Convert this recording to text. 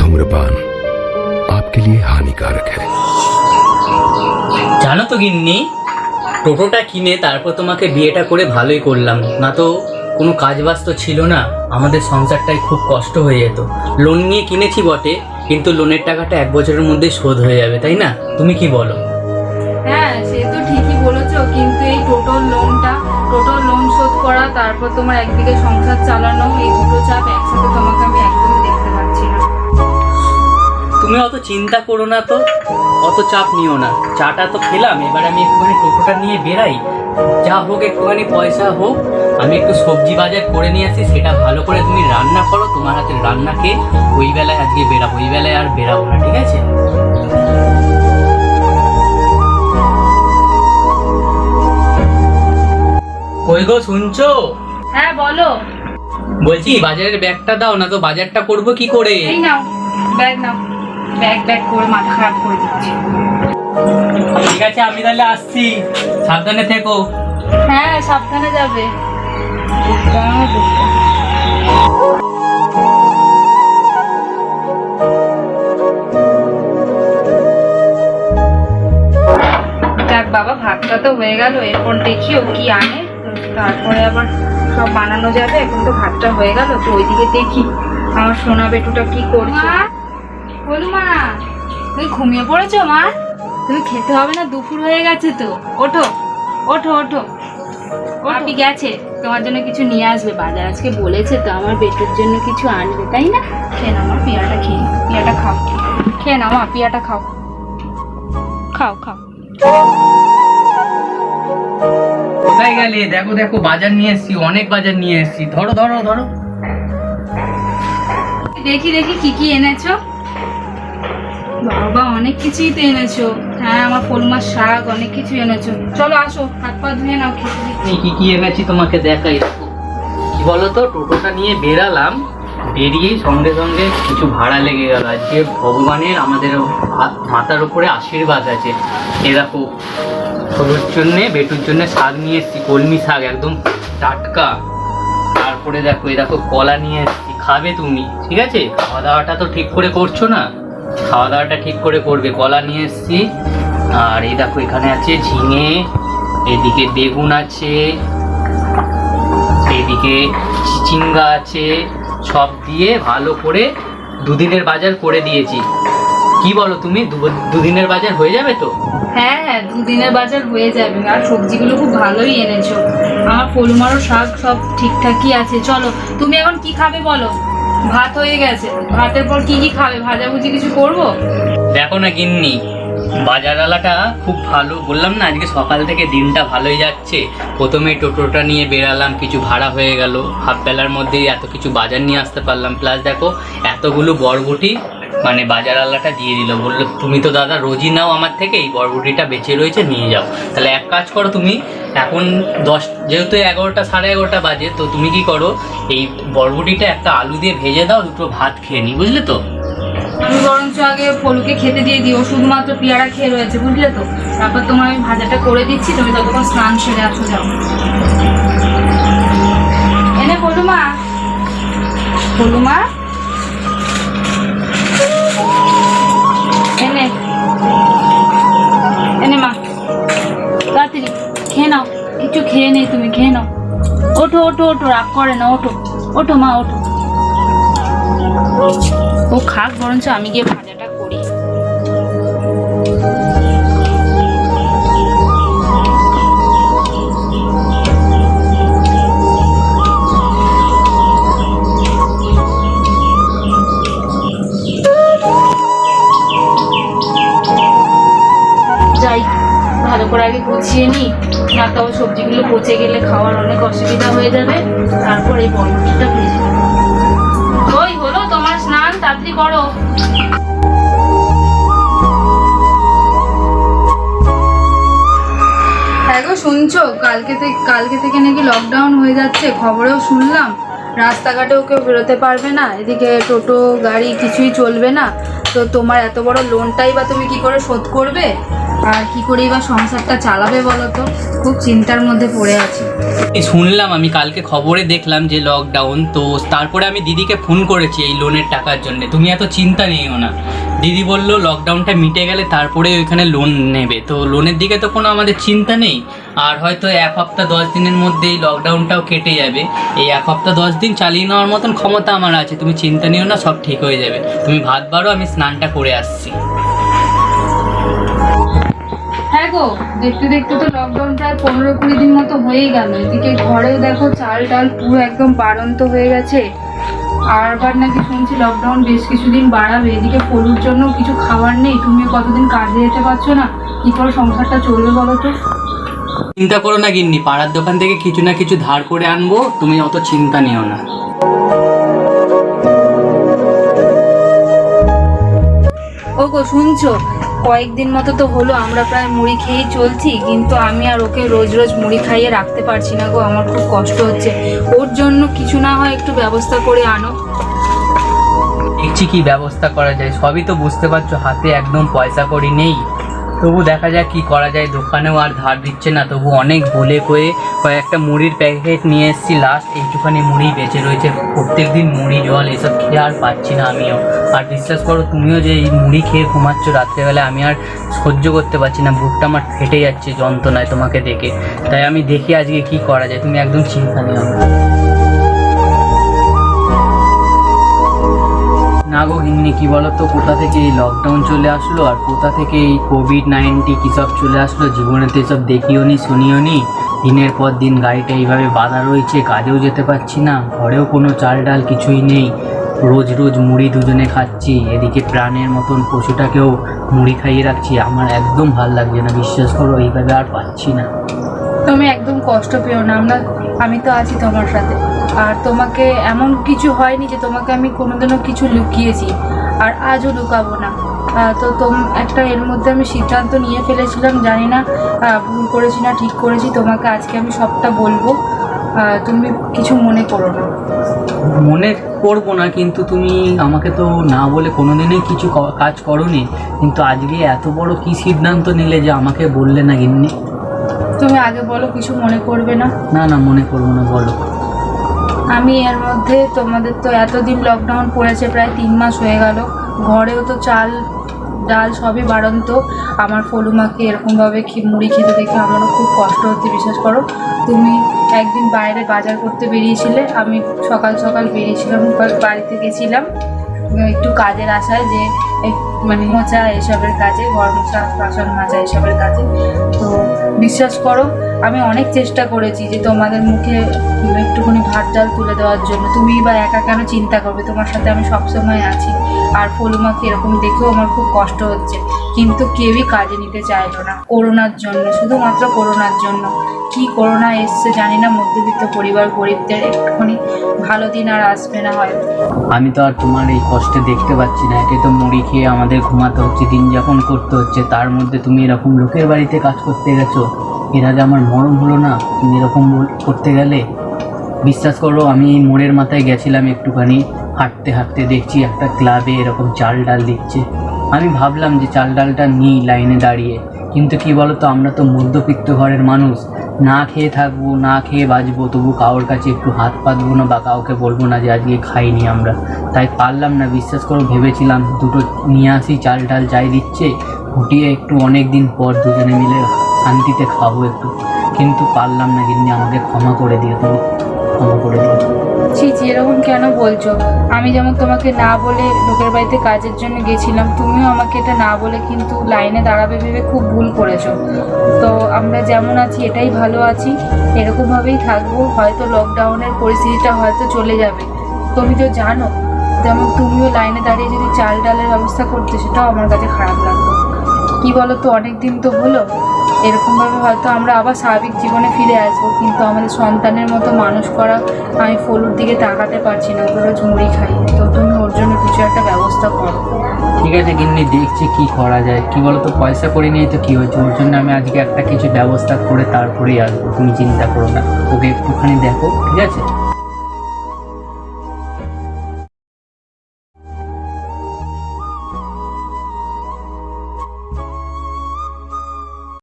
धूम्रपान आपके लिए हानिकारक है জানো তো গিন্নি টোটোটা কিনে তারপর তোমাকে বিয়েটা করে ভালোই করলাম না তো কোনো কাজ বাজ তো ছিল না আমাদের সংসারটাই খুব কষ্ট হয়ে যেত লোন নিয়ে কিনেছি বটে কিন্তু লোনের টাকাটা এক বছরের মধ্যে শোধ হয়ে যাবে তাই না তুমি কি বলো হ্যাঁ সে তো ঠিকই বলেছো কিন্তু এই টোটোর লোনটা টোটোর লোন শোধ করা, তারপর তোমার একদিকে সংসার চালানো, এই দুটো চাপ একসাথে তোমাকে আমি একদমই দেখতে পাচ্ছি না। তুমি অত চিন্তা করো না তো, অত চাপ নিও না। চাটা তো খেলাম, এবার আমি একটুখানি টোটোটা নিয়ে বেরাই। যা হোক, একটুখানি পয়সা হোক, আমি একটু সবজি বাজার করে নিয়ে আসি, সেটা ভালো করে তুমি রান্না করো, তোমার হাতের রান্না খেয়ে ওই বেলায় আজকে বেরাবো, ওই বেলায় আর বেরাবো না, ঠিক আছে? কই গো শুনছো? হ্যাঁ বলো। বলছি বাজারের ব্যাগটা দাও না তো বাজারটা করব কি করে? এই নাও ব্যাগ নাও। ব্যাগ ব্যাগ করে মাথা খারাপ করে দিচ্ছি। ঠিক আছে আমি তাহলে আসছি। সাবধানে থেকো। হ্যাঁ সাবধানে যাবে। যাক বাবা ভাতটা তো হয়ে গেল এরপর দেখি ও কি আনে। তারপরে আবার সব বানানো যাবে এখন তো ভাতটা হয়ে গেল তো ওইদিকে দেখি আমার সোনা বেটুটা কি করছে। বলু মা তুমি ঘুমিয়ে পড়েছো মা? তুমি খেতে হবে না দুপুর হয়ে গেছে তো। ওঠো ওঠো ওঠো। আপনি গেছে তোমার জন্য কিছু নিয়ে আসবে বাজার আজকে বলেছে তো আমার বেটুর জন্য কিছু আনবে তাই না? খেয়ে নাও মা পিয়াটা খেয়ে। পিয়াটা খাও। খেয়ে নাও মা পিয়াটা খাও। খাও খাও। কোথায় গেলে? দেখো দেখো বাজার নিয়ে এসেছি অনেক বাজার নিয়ে এসেছি। ধরো ধরো ধরো। দেখি দেখি কি কি এনেছো? বাবা অনেক কিছুই তো এনেছো। হ্যাঁ আমার ফলমার শাক অনেক কিছু এনেছো। চলো আসো হাত পা ধুয়ে নাও খেতে কি কি এনেছি তোমাকে দেখাই। কি বলো তো টোটোটা নিয়ে বেরালাম বেরিয়েই সঙ্গে সঙ্গে কিছু ভাড়া লেগে গেল। আজকে ভগবানের আমাদের মাথার উপরে আশীর্বাদ আছে। এ দেখো সবুর জন্যে, বেটুর জন্য শাক নিয়ে এসেছি, কলমি শাক একদম টাটকা। তারপরে দেখো, এই দেখো কলা নিয়ে এসেছি, খাবে তুমি, ঠিক আছে? খাওয়া দাওয়াটা তো ঠিক করে করছ না? খাওয়া দাওয়াটা ঠিক করে করবে, কলা নিয়ে এসেছি। আর এই দেখো, এখানে আছে ঝিঙে, এদিকে বেগুন আছে, এদিকে চিচিঙ্গা আছে, সব দিয়ে ভালো করে দুদিনের বাজার করে দিয়েছি। কি বলো তুমি? দুদিনের বাজার হয়ে যাবে তো? হ্যাঁ হ্যাঁ দুদিনের বাজার হয়ে যাবে। আর সবজিগুলো খুব ভালোই এনেছো। আমার ফলমারও শাক সব ঠিকঠাকই আছে। চলো, তুমি এখন কি খাবে বলো? ভাত হয়ে গেছে। ভাতের পর কি কি খাবে? ভাজাভুজি কিছু করব? দেখো না গিন্নি, বাজারওয়ালাটা খুব ভালো। বললাম না, আজকে সকাল থেকে দিনটা ভালোই যাচ্ছে। প্রথমে টোটোটা নিয়ে বেরালাম, কিছু ভাড়া হয়ে গেল। হাফ বেলার মধ্যেই এত কিছু বাজার নিয়ে আসতে পারলাম। প্লাস দেখো, এতগুলো বরবটি মানে বাজার বাজারওয়ালাটা দিয়ে দিল। বলল, তুমি তো দাদা রোজই নাও আমার থেকে, এই বরবটিটা বেঁচে রয়েছে, নিয়ে যাও। তাহলে এক কাজ করো তুমি, এখন দশ, যেহেতু এগারোটা, সাড়ে এগারোটা বাজে, তো তুমি কি করো, এই বরবটিটা একটা আলু দিয়ে ভেজে দাও, দুটো ভাত খেয়ে নি বুঝলে তো? তুমি বরঞ্চ আগে ফলুকে খেতে দিয়ে দিও, শুধুমাত্র পেয়ারা খেয়ে রয়েছে, বুঝলে তো? তারপর তোমার আমি ভাজাটা করে দিচ্ছি, তুমি ততক্ষণ স্নান সেরে আসো যাও। এনে ফলুমা ফলুমা খেয়ে নেই তুমি খেয়ে নাও ওঠো ওঠো ওঠো রাগ করে না ওঠো ওঠো মা ওঠো ও খাক বরঞ্চ আমি গিয়ে করে আগে গুছিয়ে নিই। না তো সবজিগুলো পচে গেলে খাওয়ার অনেক অসুবিধা হয়ে যাবে। তারপর এই বরবটিটা ভেজে। ওই হলো তোমার স্নান, তাড়াতাড়ি করো। হ্যাঁ শুনছো? কালকে থেকে কালকে থেকে নাকি লকডাউন হয়ে যাচ্ছে, খবরেও শুনলাম। রাস্তাঘাটেও কেউ বেরোতে পারবে না, এদিকে টোটো, গাড়ি কিছুই চলবে না। তো তোমার এত বড় লোনটাই বা তুমি কি করে শোধ করবে? আর কি করে এবার সংসারটা চালাবে বলো তো খুব চিন্তার মধ্যে পড়ে আছি। শুনলাম, আমি কালকে খবরে দেখলাম যে লকডাউন তো তারপরে আমি দিদিকে ফোন করেছি এই লোনের টাকার জন্য। তুমি এত চিন্তা নিও না। দিদি বলল লকডাউনটা মিটে গেলে তারপরে ওইখানে লোন নেবে। তো লোনের দিকে তো কোনো আমাদের চিন্তা নেই। আর হয়তো এক সপ্তাহ দশ দিনের মধ্যে এই লকডাউনটাও কেটে যাবে। এই এক সপ্তাহ দশ দিন চালিয়ে নেওয়ার মতন ক্ষমতা আমার আছে। তুমি চিন্তা নিও না, সব ঠিক হয়ে যাবে। তুমি ভাত বাড়ো, আমি স্নানটা করে আসছি। হ্যাঁ গো দেখতে দেখতে তো লকডাউন প্রায় পনেরো কুড়ি দিন মতো হয়েই গেল। এদিকে ঘরেও দেখো চাল টাল পুরো একদম বাড়ন্ত হয়ে গেছে। আর আবার নাকি শুনছি লকডাউন বেশ কিছুদিন বাড়াবে। এদিকে পলুর জন্য কিছু খাবার নেই। তুমি কতদিন কাজে যেতে পারছ না? কি করে সংসারটা চলবে বলো তো? চিন্তা করো না গিন্নি পাড়ার দোকান থেকে কিছু না কিছু ধার করে আনব। তুমি অত চিন্তা নিও না। ও গো শুনছো? কয়েকদিন মতো তো হলো, আমরা প্রায় মুড়ি খেয়েই চলছি, কিন্তু আমি আর ওকে রোজ রোজ মুড়ি খাইয়ে রাখতে পারছি না গো, আমার খুব কষ্ট হচ্ছে। ওর জন্য কিছু না হয় একটু ব্যবস্থা করে আনো। দেখছি কি ব্যবস্থা করা যায়, সবই তো বুঝতে পারছ, হাতে একদম পয়সা করি নেই। তবু দেখা যাক কি করা যায়। দোকানেও আর ধার দিচ্ছে না। তবু অনেক বলে কয়ে কয়েকটা মুড়ির প্যাকেট নিয়ে এসেছি। লাস্ট এইটুখানি মুড়ি বেঁচে রয়েছে। প্রত্যেক দিন মুড়ি, জল এসব খেয়ে আর পাচ্ছি না আমিও। আর বিশ্বাস করো, তুমিও যে এই মুড়ি খেয়ে ঘুমাচ্ছ রাত্রেবেলা আমি আর সহ্য করতে পারছি না। বুকটা আমার ফেটে যাচ্ছে যন্ত্রণায় তোমাকে দেখে। তাই আমি দেখি আজকে কি করা যায়। তুমি একদম চিন্তা নিও না। না গো গিন্নি, কি বলতো? কোথা থেকে এই লকডাউন চলে আসলো আর কোথা থেকে এই কোভিড নাইনটি কী সব চলে আসলো? জীবনে তো এসব দেখিও নি, শুনিও নি। দিনের পর দিন গাড়িটা এইভাবে বাধা রয়েছে, কাজেও যেতে পারছি না। ঘরেও কোনো চাল ডাল কিছুই নেই। রোজ রোজ মুড়ি দুজনে খাচ্ছি। এদিকে প্রাণের মতন পশুটাকেও মুড়ি খাইয়ে রাখছি। আমার একদম ভালো লাগছে না, বিশ্বাস করো, এইভাবে আর পাচ্ছি না। তুমি একদম কষ্ট পেও না, আমরা আমি তো আছি তোমার সাথে। আর তোমাকে এমন কিছু হয়নি যে তোমাকে আমি কোনোদিনও কিছু লুকিয়েছি। আর আজও লুকাবো না। তো তোম একটা এর মধ্যে আমি সিদ্ধান্ত নিয়ে ফেলেছিলাম জানি না ভুল করেছি না ঠিক করেছি তোমাকে আজকে আমি সবটা বলব। তুমি কিছু মনে করো না। মনে করব না কিন্তু তুমি আমাকে তো না বলে কোনোদিনই কিছু কাজ করোনি। কিন্তু আজকে এত বড় কি সিদ্ধান্ত নিলে যে আমাকে বললে না গিন্নি? তুমি আগে বলো কিছু মনে করবে না? না না মনে করব না বলো। আমি এর মধ্যে তোমাদের তো এতদিন লকডাউন পড়েছে, প্রায় তিন মাস হয়ে গেল। ঘরেও তো চাল, ডাল সবই বাড়ন্ত। আমার ফলুমাকে এরকমভাবে মুড়ি খেতে দেখে আমারও খুব কষ্ট হচ্ছে, বিশ্বাস করো। তুমি একদিন বাইরে বাজার করতে বেরিয়েছিলে, আমি সকাল সকাল বেরিয়েছিলাম বাড়িতে গেছিলাম। একটু কাজের আশায় যে মানে মোচা এসবের কাজে ঘর মোচা বাসন মাজা এসবের কাজে। তো বিশ্বাস করো, আমি অনেক চেষ্টা করেছি যে তোমাদের মুখে একটুখানি ভাত ডাল তুলে দেওয়ার জন্য। তুমি বা একা কেন চিন্তা করবে? তোমার সাথে আমি সবসময় আছি। আর ফলুমাকে এরকম দেখেও আমার খুব কষ্ট হচ্ছে। কিন্তু কেউই কাজে নিতে চাইলো না। করোনার জন্য, শুধুমাত্র করোনার জন্য। কি করোনা এসছে জানি না, মধ্যবিত্ত পরিবার, গরিবদের একটুখানি ভালো দিন আর আসবে না হয়। আমি তো আর তোমার এই কষ্টে দেখতে পাচ্ছি না। একে তো মুড়ি খেয়ে আমাদের ঘুমাতে হচ্ছে দিন যাপন করতে হচ্ছে। তার মধ্যে তুমি এরকম লোকের বাড়িতে কাজ করতে গেছো। এরা যে আমার মরণ হলো না? তুমি এরকম করতে গেলে? বিশ্বাস করো, আমি মোড়ের মাথায় গেছিলাম একটুখানি। হাঁটতে হাঁটতে দেখছি একটা ক্লাবে এরকম চাল ডাল দিচ্ছে। আমি ভাবলাম যে চাল ডালটা নিই লাইনে দাঁড়িয়ে। কিন্তু কি বলতো, আমরা তো মধ্যবিত্ত ঘরের মানুষ। না খেয়ে থাকব, না খেয়ে বাঁচবো, তবু কারোর কাছে একটু হাত পাতবো না বা কাউকে বলব না যে আজকে খাইনি আমরা। তাই পারলাম না, বিশ্বাস করো, ভেবেছিলাম দুটো নিয়ে আসি, চাল ডাল যাই দিচ্ছে। ফুটিয়ে একটু অনেক দিন পর দুজনে মিলে শান্তিতে খাব একটু। কিন্তু পারলাম না কিন্তু আমাকে ক্ষমা করে দিও তুমি। ক্ষমা করে দিও। ছি ছি, এরকম কেন বলছো? আমি যেমন তোমাকে না বলে লোকের বাড়িতে কাজের জন্য গেছিলাম, তুমিও আমাকে এটা না বলে কিন্তু লাইনে দাঁড়াবে ভেবে খুব ভুল করেছ। তো আমরা যেমন আছি, এটাই ভালো আছি। এরকমভাবেই থাকব। হয়তো লকডাউনের পরিস্থিতিটা হয়তো চলে যাবে। তুমি তো জানো, যেমন তুমিও লাইনে দাঁড়িয়ে যদি চাল ডালের ব্যবস্থা করতে, সেটাও আমার কাছে খারাপ লাগতো। কি বলো তো অনেক দিন তো হলো। এরকমভাবে হয়তো আমরা আবার স্বাভাবিক জীবনে ফিরে আসব, কিন্তু আমাদের সন্তানের মতো মানুষ করা আমি ফলুর দিকে তাকাতে পারছি না ওকে রোজ খাই। তো তুমি ওর জন্য কিছু একটা ব্যবস্থা করো। ঠিক আছে গিন্নি, দেখছি কি করা যায়। কি বলতো, পয়সা করে নিয়ে তো কি হয়েছে? ওর জন্য আমি আজকে একটা কিছু ব্যবস্থা করে তারপরেই আসব, তুমি চিন্তা করো না। ওকে একটুখানি দেখো, ঠিক আছে?